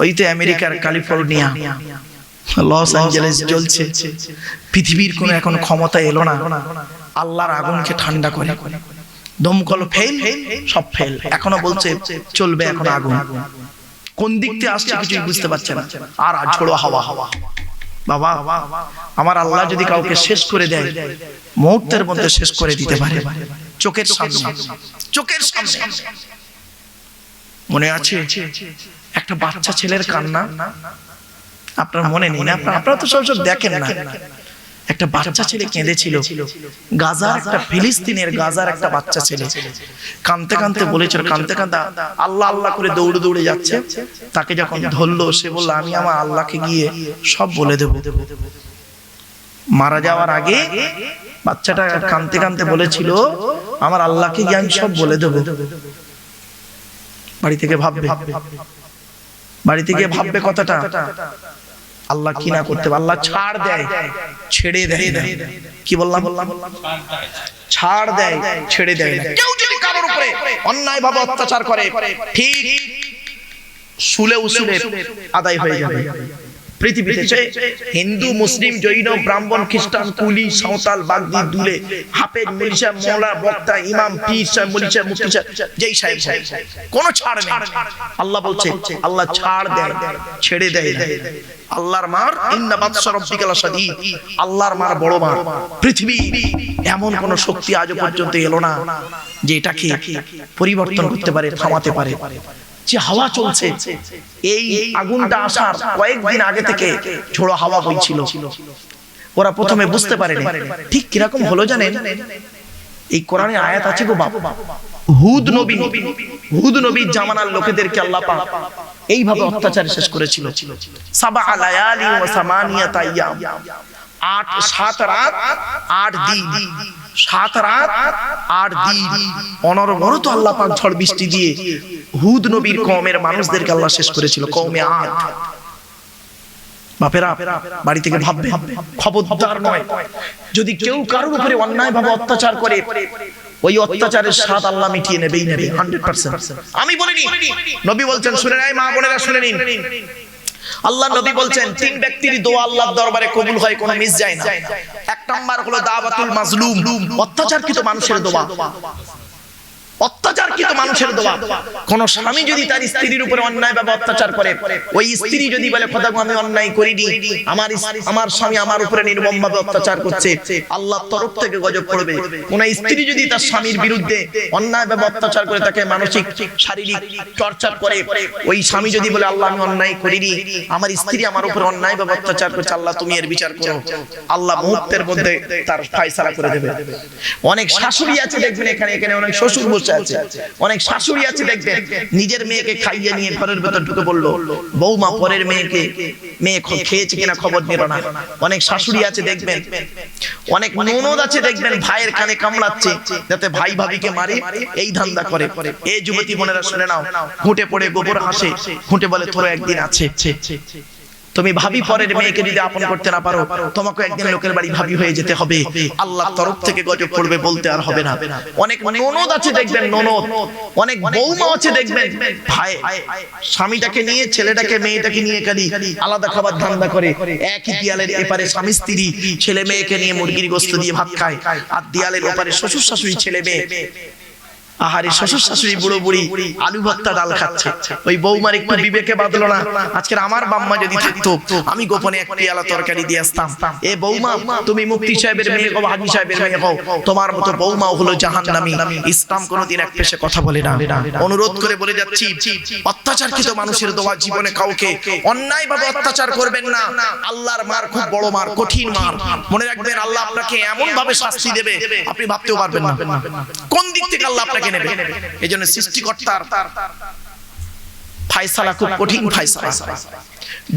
ওই তো আমেরিকার ক্যালিফোর্নিয়া। লস অ্যাঞ্জেলেস জ্বলছে। পৃথিবীর কোনো এখন ক্ষমতা এলো না। আল্লাহর আগুনকে ঠান্ডা করে। দমকল ফেল সব ফেল এখনও বলছে, চলবে এখন আগুন। কোন দিক থেকে আসছে কিছুই বুঝতে পারছে না। আর ঝোড়ো হাওয়া হাওয়া। বাবা, আমার আল্লাহ যদি কাউকে শেষ করে দেয়, মুহূর্তের মধ্যে শেষ করে দিতে পারে। চোখের সামনে। চোখের সামনে। মনে আছে? একটা বাচ্চা ছেলের কান্না আপনার মনে নেই না? আপনার তো সব সব দেখেন না। একটা বাচ্চা ছেলে কেঁদেছিল। গাজার একটা ফিলিস্তিনের গাজার একটা বাচ্চা ছেলে। কানতে কানতে বলেছিল কানতে কানতে আল্লাহ আল্লাহ করে দৌড়ে দৌড়ে যাচ্ছে। তাকে যখন ধরলো সে বলল আমি আমার আল্লাহকে গিয়ে সব বলে দেব। মারা যাওয়ার আগে বাচ্চাটা কানতে কানতে বলেছিল আমার আল্লাহকে গিয়ে আমি সব বলে দেব। বাড়ি থেকে ভাববে। বাড়ি গিয়ে ভাববে কথাটা। আল্লাহ কি না করতে আল্লাহ ছাড় দেয়। ছেড়ে দেয়। কি বললাম? বললাম? ছাড় দেয়। ছেড়ে দেয়। কেউ যদি কারোর উপরে অন্যায় ভাবে অত্যাচার করে ঠিক শুলে উসুলে আদায় হয়ে যাবে। পৃথিবীতে হিন্দু, মুসলিম, জৈন, ব্রাহ্মণ, খ্রিস্টান, কুলি, সাঁওতাল, বাগদি, দুলে, হাফেজ মোলা বক্তা, ইমাম, পীর সাহেব মুফতি সাহেব, যেই সাহেব সাহেব ছাড় নেই। আল্লাহ বলছে, আল্লাহ ছাড় দেয় ছেড়ে দেয় আল্লাহর মার, ইন্না বাদশা রব্বিকাল আল্লাহর মার বড় মার। পৃথিবী এমন কোন শক্তি আজও পর্যন্ত এলো না যে এটাকে পরিবর্তন করতে পারে, থামাতে পারে। যে হাওয়া চলছে। এই আগুনটা আসার কয়েকদিন আগে থেকে ঝোড়ো হাওয়া বইছিল ওরা প্রথমে বুঝতে পারেনি। ঠিক কীরকম হলো জানেন? এই কোরআনে আয়াত আছে গো বাপ। হুদ নবী, হুদ নবীর জামানার লোকেদেরকে আল্লাহ পাক এইভাবে অত্যাচার শেষ করেছিল। সাবা লায়ালি ওয়া সামানিয়াতা আইয়াম আট, সাত রাত, আট দিন। সাত রাত, আট দিন। আল্লাহ পাক ঝড় বৃষ্টি দিয়ে হুদ নবীর কওমের মানুষদেরকে আল্লাহ শেষ করেছিল, কওমে আট। বাপেরা, বাড়ি থেকে ভাববে, খবরদার নয়। যদি কেউ কারোর উপরে অন্যায় ভাবে অত্যাচার করে, ওই অত্যাচারের স্বাদ আল্লাহ মিটিয়ে নেবেই নেবে হান্ড্রেড পার্সেন্ট আমি বলিনি, নবী বলছেন, শুনে নাই মা বোনেরা, শুনে নিন। আল্লাহ নবী বলছেন তিন ব্যক্তির দোয়া আল্লাহর দরবারে কবুল হয় কোনো মিস যায় না। এক নাম্বার হলো দাওয়াতুল মাজলুম অত্যাচারকৃত মানুষের দোয়া। অত্যাচারকৃত মানুষের দোয়া। কোন স্বামী যদি তার স্ত্রীর উপরে অন্যায় ভাবে অত্যাচার করে, ওই স্ত্রী যদি বলে, খোদা আমি অন্যায় করিনি। আমার আমার স্বামী আমার উপরে নির্মম ভাবে অত্যাচার করছে। আল্লাহর তরফ থেকে গজব পড়বে কোন স্ত্রী যদি তার স্বামীর বিরুদ্ধে অন্যায় ভাবে অত্যাচার করে, তাকে মানসিক, শারীরিক টর্চার করে, ওই স্বামী যদি বলে, আল্লাহ, আমি অন্যায় করিনি। আমার স্ত্রী আমার উপর অন্যায় ভাবে অত্যাচার করছে, আল্লাহ, তুমি এর বিচার করো। আল্লাহ মুহূর্তের মধ্যে তার ফায়সালা করে দেবে। অনেক শাশুড়ি আছে, দেখবেন এখানে এখানে অনেক শ্বশুর বসে অনেক শাশুড়ি আছে দেখবেন অনেক শাশুড়ি আছে আছে, দেখবেন, ভাইয়ের কানে কামড়াচ্ছে যাতে ভাই ভাবিকে মারে, এই ধান্দা করে। এই যুবতী বোনেরা শুনে নাও খুঁটে পড়ে গোবর হাসে খুঁটে বলে তোর একদিন আছে। তুমি ভাবি পরের মেয়েকে যদি আপন করতে না পারো তোমাকে একদিন লোকের বাড়ি ভাবি হয়ে যেতে হবে। আল্লাহর তরফ থেকে গজব পড়বে বলতে আর হবে না। অনেক ননদ আছে দেখবেন ননদ। অনেক বৌমা আছে দেখবেন। ভাই স্বামীটাকে নিয়ে ছেলেটাকে মেয়েটাকে নিয়ে খালি আলাদা খাবার ধান্দা করে। একই দেয়ালের এপারে স্বামী স্ত্রী ছেলে মেয়েকে নিয়ে মুরগির গোস্ত দিয়ে ভাত খায়। আর দেয়ালের ওপারে শ্বশুর শাশুড়ি ছেলে মেয়ে। আহারে শ্বশুর শাশুড়ি বুড়ো বুড়ি আলু ভর্তা ডাল খাচ্ছে। ওই বৌমার একটু বিবেকে বাঁধলো না। আজকের আমার বাম্মা যদি থাকতো আমি গোপনে এক পেয়ালা তরকারি দিয়ে আসতাম। এ বৌমা তুমি মুক্তি সাহেবের মেয়ে কো হাজি সাহেবের মেয়ে কও তোমার মতো বৌমাও হলো জাহান্নামী। ইসলাম কোনোদিন এক পেশে কথা বলে না। অনুরোধ করে বলে যাচ্ছি অত্যাচারকৃত মানুষের দোয়া জীবনে কাউকে অন্যায় ভাবে অত্যাচার করবেন না। আল্লাহর মার খুব বড় মার কঠিন মার। মনে রাখবেন আল্লাহ আপনাকে এমন ভাবে শাস্তি দেবে আপনি ভাবতেও পারবেন না। কোন দিক থেকে আল্লাহ আপনাকে নেবে। এই জন্য সৃষ্টিকর্তার ফায়সালা খুব কঠিন ফায়সালা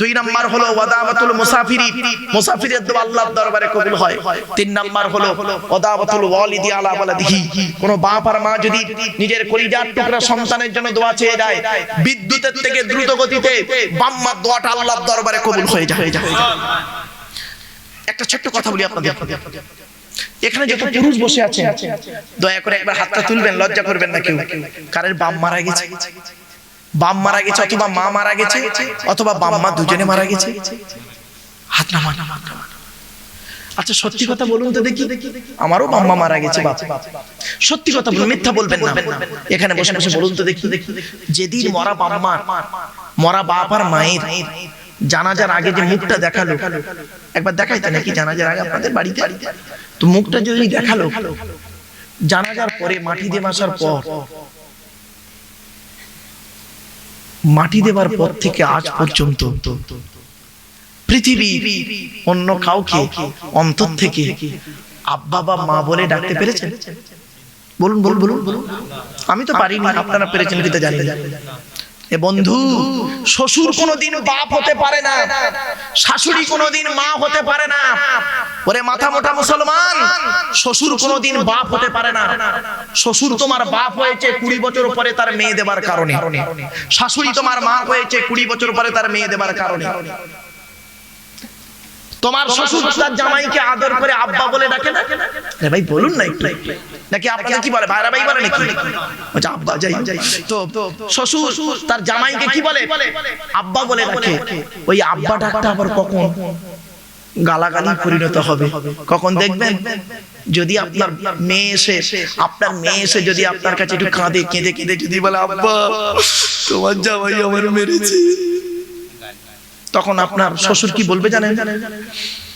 দুই নাম্বার হলো ওয়াদাবাতুল মুসাফিরি। মুসাফিরের দোয়া আল্লাহর দরবারে কবুল হয়। তিন নাম্বার হলো ওয়াদাবাতুল ওয়ালিদি আলা ওয়ালাদিহি। কোন বাপ আর মা যদি নিজের কলিজার টুকরা সন্তানের জন্য দোয়া চেয়ে যায় বিদ্যুতের থেকে দ্রুত গতিতে বাম্মার দোয়াটা আল্লাহর দরবারে কবুল হয়ে যায়। একটা ছোট্ট কথা বলি আপনাদের। এখানে যত পুরুষ বসে আছে দয়া করে একবার হাতটা তুলবেন লজ্জা করবেন না কেউ। কারের বাম মারা গেছে বাপ মারা গেছে অথবা মা মারা গেছে অথবা বাপ মা দুজনে মারা গেছে। হাত নামান আচ্ছা সত্যি কথা বলুন তো দেখি। আমারও বাম্মা মারা গেছে সত্যি কথা মিথ্যা বলবেন না। এখানে বসে বসে বলুন তো দেখি। যেদিন মরা বাম্মা মরা বাপ আর মায়ের জানাজার আগে যে মুখটা দেখাল, একবার দেখাইতে নাকি জানাজার আগে আপনাদের বাড়িতে? তো মুখটা যদি দেখাল, জানাজার পরে মাটি দিয়ে আসার পর, মাটি দেবার পর থেকে আজ পর্যন্ত পৃথিবী অন্য কাউকে অন্তর থেকে আব্বা বা মা বলে ডাকতে পেরেছেন? বলুন বলুন বলুন। বলুন আমি তো পারিনি, আপনারা পেরেছেন কিনা জানি। এ বন্ধু শ্বশুর কোনোদিন বাপ হতে পারে না শাশুড়ি কোনোদিন মা হতে পারে না। ওরে মাথা মোটা মুসলমান শ্বশুর কোনোদিন বাপ হতে পারে না। শ্বশুর তোমার বাপ হয়েছে কুড়ি বছর পরে তার মেয়ে দেবার কারণে। শাশুড়ি তোমার মা হয়েছে কুড়ি বছর পরে তার মেয়ে দেবার কারণে। তোমার শ্বশুর তার জামাইকে আদর করে আব্বা বলে ডাকে না? ভাই বলুন না একটু। নাকি আপনাদের কি বলে? ভাইরা ভাই বলে নাকি? বলছে আব্বা যাই তো শ্বশুর তার জামাইকে কি বলে? আব্বা বলে ডাকে ওই আব্বা ডাকটা আবার কখন? গালাগালি পরিণত হবে। কখন দেখবেন? যদি আপনার মেয়ে এসে আপনার মেয়ে এসে যদি আপনার কাছে একটু কাঁদে কেঁদে কেঁদে। যদি বলে আব্বা তোমার জামাই আমার মেরেছে। তখন আপনার শ্বশুর কি বলবে জানেন?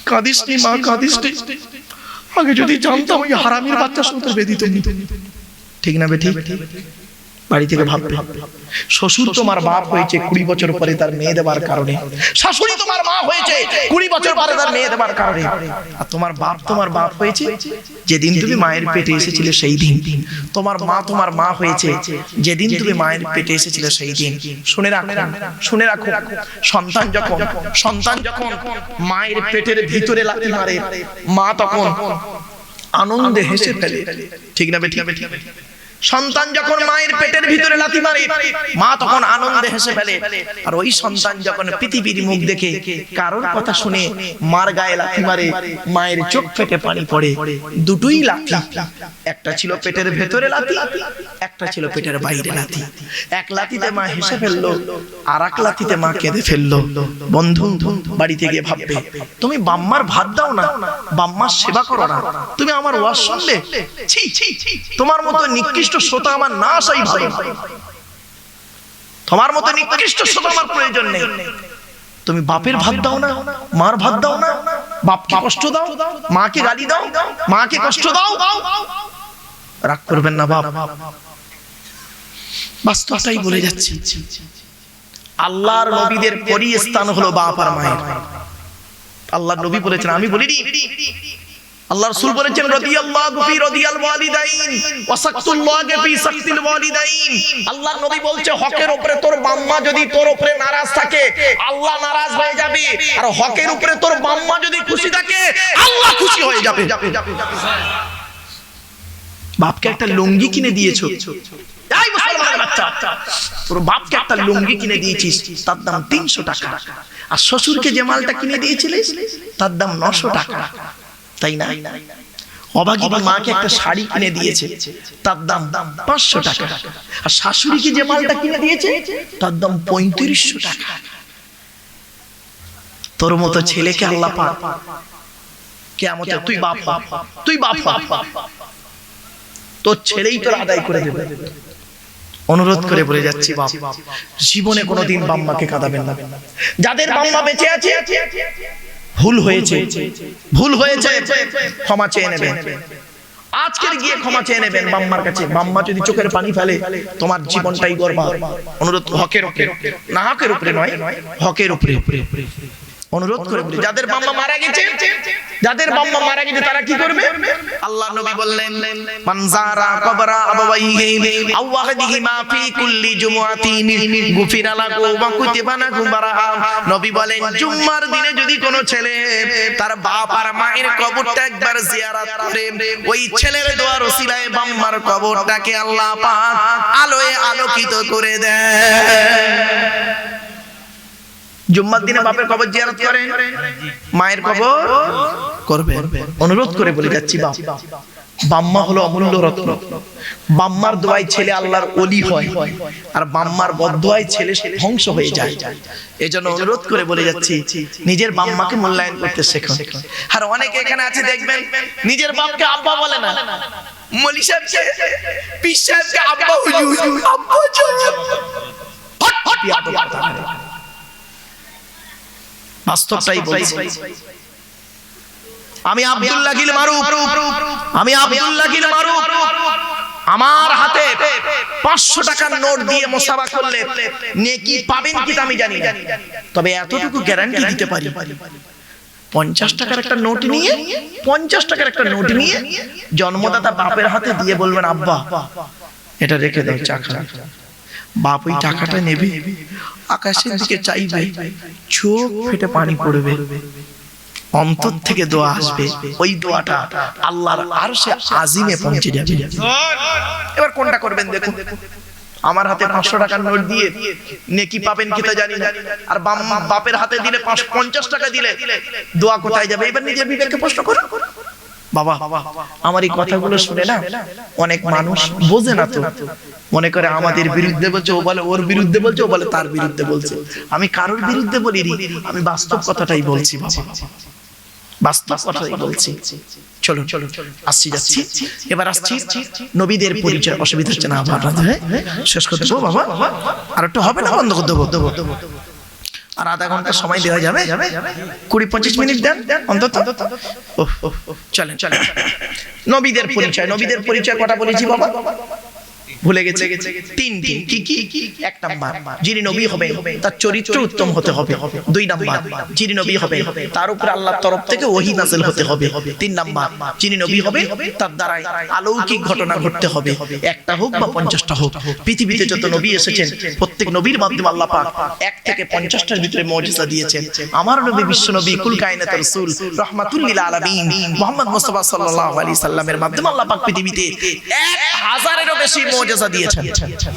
কাঁদিস নি মা কাঁদিস আগে যদি জানতাম ওই হারামির বাচ্চা শুনতে বেদিত ঠিক না বেঠিক বাড়ি থেকে ভাববে। শ্বশুর তোমার বাপ হয়েছে কুড়ি বছর পরে তার মেয়ে দেবার কারণে। শাশুড়ি তোমার মা হয়েছে কুড়ি বছর পরে তার মেয়ে দেবার কারণে। আর তোমার বাপ তোমার বাপ হয়েছে যেদিন তুমি মায়ের পেটে এসেছিলে সেই দিন। তোমার মা তোমার মা হয়েছে যেদিন তুমি মায়ের পেটে এসেছিলে সেই দিন। শুনে রাখো শুনে রাখো সন্তান যখন সন্তান যখন মায়ের পেটের ভিতরে লাথি মারে মা তখন আনন্দে হেসে ফেলে। ঠিক না বেঠিক সন্তান যখন মায়ের পেটের ভিতরে লাথি মারে, মা তখন আনন্দে হেসে ফেলে। আর ওই সন্তান যখন পৃথিবীর মুখ দেখে কারোর কথা শুনে মার গায়ে লাথি মারে, মায়ের চোখ ফেটে পানি পড়ে, দুটোই লাথি। একটা ছিল পেটের ভেতরে লাথি, একটা ছিল পেটের বাইরে লাথি। এক লাথিতে মা হেসে ফেলল আর এক লাথিতে মা কেঁদে ফেলল। বন্ধু বাড়ি থেকে ভাববে, তুমি বাম্মার ভাত দাও না, বাম্মার সেবা করো না। তুমি আমার ওয়াজ শুনলে? ছি ছি। তোমার মতো নিকৃষ্ট শ্রোতা আমার না আসাই ভালো। তোমার মতো নিকৃষ্ট শ্রোতা আমার প্রয়োজন নেই। তুমি বাপের ভাত দাও না, মার ভাত দাও না, বাপকে কষ্ট দাও, মাকে গালি দাও, মাকে কষ্ট দাও। রাগ করবেন না বাপ। বাস্তবটাই বলে যাচ্ছি। আল্লাহর নবীদের পরই স্থান হলো বাপ আর মায়ের। আল্লাহর নবী বলেছেন, আমি বলিনি আল্লাহ রাসূল বলেছেন রাদিয়াল্লাহু ফি রাদিয়াল ওয়ালিদাইন ওয়া সাকতুল্লাহি ফি সাকতিল ওয়ালিদাইন। আল্লাহর নবী বলছে হকের উপরে তোর বাম্মা যদি তোর উপরে নারাজ থাকে আল্লাহ নারাজ হয়ে যাবে। আর হকের উপরে তোর বাম্মা যদি খুশি থাকে আল্লাহ খুশি হয়ে যাবে। বাপকে একটা লুঙ্গি কিনে দিয়েছ? এই মুসলমানের বাচ্চা তোর বাপকে একটা লুঙ্গি কিনে দিয়েছিস তার দাম তিনশো টাকা। আর শ্বশুরকে যে মালটা কিনে দিয়েছিলিস তার দাম নশো টাকা। তাই না? অবাগী মাকে একটা শাড়ি কিনে দিয়েছে। তার দাম দাম পাঁচশো টাকা। আর শাশুড়িকে যে মালটা কিনে দিয়েছে? তার দাম পঁয়ত্রিশশো টাকা। তোর মতো ছেলেকে আল্লাহ পাক। কেমন তুই বাপ হ, তুই বাপ হ। তোর ছেলেই তোর আদায় করে দেবে। অনুরোধ করে বলে যাচ্ছি বাপ। জীবনে কোনোদিন বাম্মাকে কাঁদাবেন না। যাদের বাম্মা বেঁচে আছে ভুল হয়েছে। ভুল হয়েছে। ক্ষমা চেয়ে নেবেন আজকের গিয়ে ক্ষমা চেয়ে নেবেন বাম্মার কাছে। বাম্মা যদি চোখের পানি ফেলে, তোমার জীবনটাই গর্বা। অনুরোধ হকের উপরে। না হকের উপরে নয়, হকের উপরে। অনুরোধ করে বলি যাদের বাম্মা মারা গেছে যাদের বাম্মা মারা গেছে তারা কি করবে? আল্লাহ নবী বললেন মানজারা কবরা আবাওয়াইহি আও ওয়াহদিহিমা ফি কুল্লি জুমআতিন গুফিরা লাহু ওয়া কুতিবা লাহু বারাহা। নবী বলেন জুম্মার দিনে যদি কোনো ছেলে তার বাপ আর মায়ের কবরটা একবার জিয়ারত করে ওই ছেলের দোয়ার ওসিলায় বাম্মার কবরটাকে আল্লাহ পাক আলোয় আলোকিত করে দেয়। জুম্মার দিনে বাপের কবর জিয়ারত করেন মায়ের কবর অনুরোধ করে বলে যাচ্ছি বাপ। বাম্মা হলো অমূল্য রত্ন। বাম্মার দোয়ায় ছেলে আল্লাহর অলি হয়। আর বাম্মার বদোয়ায় ছেলে ধ্বংস হয়ে যায়। এজন্য অনুরোধ করে বলে যাচ্ছি নিজের বাম্মাকে মূল্যায়ন করতে শেখো আর অনেকে এখানে আছে দেখবেন নিজের বাপকে আব্বা বলে না। মলি সাহেবকে আব্বা হুজুর আব্বা হট হট। বাস্তবটাই বলছি। আমি আব্দুল্লাহ গিল আমি আব্দুল্লাহ গিল আমার হাতে পাঁচশো টাকার নোট দিয়ে মোসাবা করলে নেকি পাবেন কি আমি জানি তবে এতটুকু গ্যারান্টি দিতে পারি। পঞ্চাশ টাকার একটা নোট নিয়ে পঞ্চাশ টাকার একটা নোট নিয়ে জন্মদাতা বাপের হাতে দিয়ে বলবেন আব্বা এটা রেখে দাও চাকা বাপ ওই টাকাটা নেবে। আকাশের দিকে চাইবে। চোখ ফেটে পানি পড়বে। অন্তর থেকে দোয়া আসবে। ওই দোয়াটা আল্লাহর আরশে আজিমে পৌঁছে যাবে। এবার কোনটা করবেন দেখুন। আমার হাতে পাঁচশো টাকার নোট দিয়ে নেকি পাবেন কি তা জানি না। আর বাপের হাতে দিলে পঞ্চাশ টাকা দিলে দোয়া কোথায় যাবে? এবার নিজের বিবেককে প্রশ্ন করুন। বাবা, আমার এই কথাগুলো শুনে না অনেক মানুষ বোঝে না তো। মনে করে আমাদের বিরুদ্ধে বলছে, ও বলে, ওর বিরুদ্ধে বলছে, ও বলে, তার বিরুদ্ধে বলছে। আমি কারোর বিরুদ্ধে বলিনি, আমি বাস্তব কথাটাই বলছি বাবা। বাস্তব কথাই বলছি। চলো চলো আসছি, যাচ্ছি। এবার আসছি নবীদের পরিচয়। অসুবিধা হচ্ছে না হ্যাঁ? শেষ করে বাবা। আর একটু হবে না, বন্ধ করে দেবো দেবো? আর আধা ঘণ্টা সময় দেওয়া যাবে। কুড়ি পঁচিশ মিনিট দেন অন্তত। চলেন চলেন নবীদের পরিচয় নবীদের পরিচয় কটা বলেছি বাবা। ভুলে গেছে। তিন তিন কি কি? এক নাম্বার। যিনি নবী হবে তার চরিত্র উত্তম হতে হবে। দুই নাম্বার। যিনি নবী হবে তার উপরে আল্লাহর তরফ থেকে ওহি নাজিল হতে হবে। তিন নাম্বার। যিনি নবী হবে তার দ্বারাই অলৌকিক ঘটনা ঘটতে হবে। একটা হোক বা পঞ্চাশটা হোক পৃথিবীতে যত নবী এসেছেন প্রত্যেক নবীর মাধ্যমে আল্লাহ পাক এক থেকে পঞ্চাশটার ভিতরে মৌজিজা দিয়েছেন। আমার নবী বিশ্ব নবী কুল কায়নাত রাসূল রাহমাতুল্লিল আলামিন মুহাম্মদ মুস্তাফা সাল্লাল্লাহু আলাইহি সাল্লামের মাধ্যমে আল্লাহ পাক পৃথিবীতে এক হাজারেরও বেশি মৌজিজা দিয়েছেন।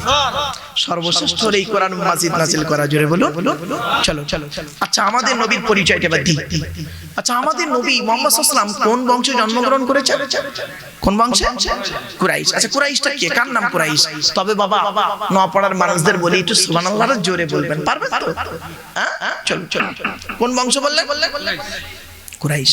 সর্বশ্রেষ্ঠ এই কোরআন মাজিদ নাজিল করা, জোরে বলুন। চলো চলো আচ্ছা আমাদের নবীর পরিচয়টা এবার দিই। আচ্ছা আমাদের নবী মোহাম্মদ সাল্লাম কোন বংশে জন্মগ্রহণ করেছেন? কোন বংশে? কুরাইশ। আচ্ছা কুরাইশটা কে? কার নাম কুরাইশ? তবে বাবা নপাড়ার মানুষদের বলি একটু সুবহানাল্লাহর জোরে বলবেন। পারবেন তো? হ্যাঁ? চলো চলো। কোন বংশ বললেন? কুরাইশ।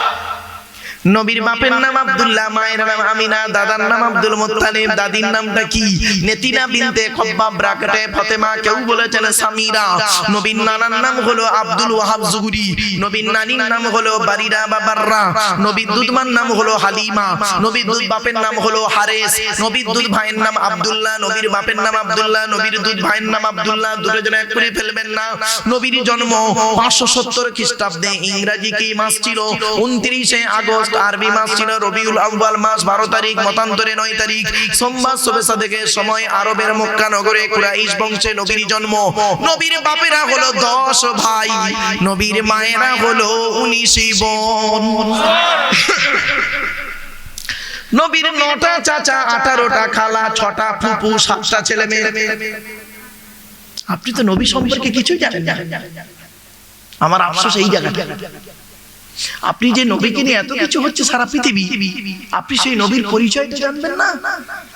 নবীর বাপের নাম আব্দুল্লাহ, মায়ের নাম আমিনা, দাদার নাম আব্দুল মুত্তালিব, দাদির নামটা কি? নেতিনা বিনতে খব্বাব ব্রাকেটে ফাতেমা, কেউ বলেছেন সামিরা। নবীর নানার নাম হলো আব্দুল ওয়াহাব জুহরি নবীর নানির নাম হলো বারিরা বা বাররা। নবীর দুধমার নাম হলো হালিমা। নবীর দুধ বাপের নাম হলো হারেস। নবীর দুধ ভাইয়ের নাম আব্দুল্লাহ, নবীর বাপের নাম আব্দুল্লাহ, নবীর দুধ ভাইয়ের নাম আব্দুল্লাহ দুজন এক করে ফেলবেন না। নবীর জন্ম পাঁচশো সত্তর খ্রিস্টাব্দে ইংরাজি কি মাস ছিল? উনত্রিশে আগস্ট আরবি মাস ছিল রবিউল আউয়াল মাস, বারো তারিখ, মতান্তরে নয় তারিখ। সোমবার শুভেচ্ছা থেকে সময় আরবের মক্কা নগরে কুরাইশ বংশে নবীর জন্ম। নবীর বাপেরা হলো দশ ভাই, নবীর মায়েরা হলো উনিশ বোন। নবীর নটা চাচা, আঠারোটা খালা, ছটা ফুপু, সাতটা ছেলে মেয়ে। আপনি তো নবী সম্পর্কে কিছুই জানেন না। আমার আফসোস এই জায়গাটা। আপনি যে নবীকে নিয়ে এত কিছু হচ্ছে সারা পৃথিবী আপনি সেই নবীর পরিচয়টা জানবেন না?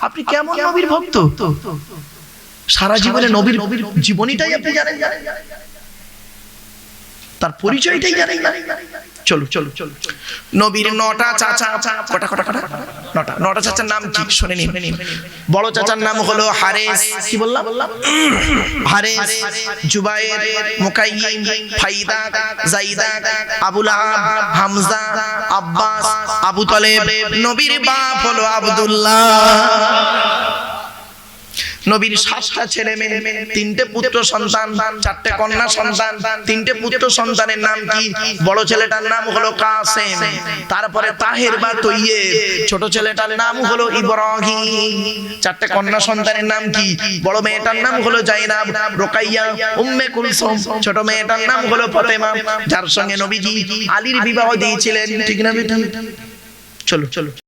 আপনি কেমন নবীর ভক্ত? সারা জীবনে নবীর নবীর জীবনীটাই আপনি জানেন তার পরিচয়টাই জানেন চলো চলো চলো নবীর নটা চাচা, কটা কটা কটা? নটা। নটা চাচার নাম কি? শুনে নিন। বড় চাচার নাম হলো হারেস। কি বললাম? হারেস, জুবাইর, মুকাইয়িম, ফাইদা, জাইদা, আবুল আব হামজা, আব্বাস, আবু তালেব। নবীর বাপ হলো আব্দুল্লাহ। নবীর সাতটা ছেলে মেয়ে, তিনটে পুত্র সন্তান, চারটে কন্যা সন্তান, তিনটে পুত্র সন্তানের নাম কি? বড় ছেলেটার নাম হলো কাসেম, তারপরে তাহের বা তৈয়ে ছোট ছেলেটার নাম হলো ইব্রাহিম, চারটে কন্যা সন্তানের নাম কি? বড় মেয়েটার নাম হলো জাইনাব, রোকাইয়া, উম্মে কুলসুম, ছোট মেয়েটার নাম হলো ফতেমা, যার সঙ্গে নবীজি আলীর বিবাহ দিয়েছিলেন, ঠিক না বেটা? চলো চলো।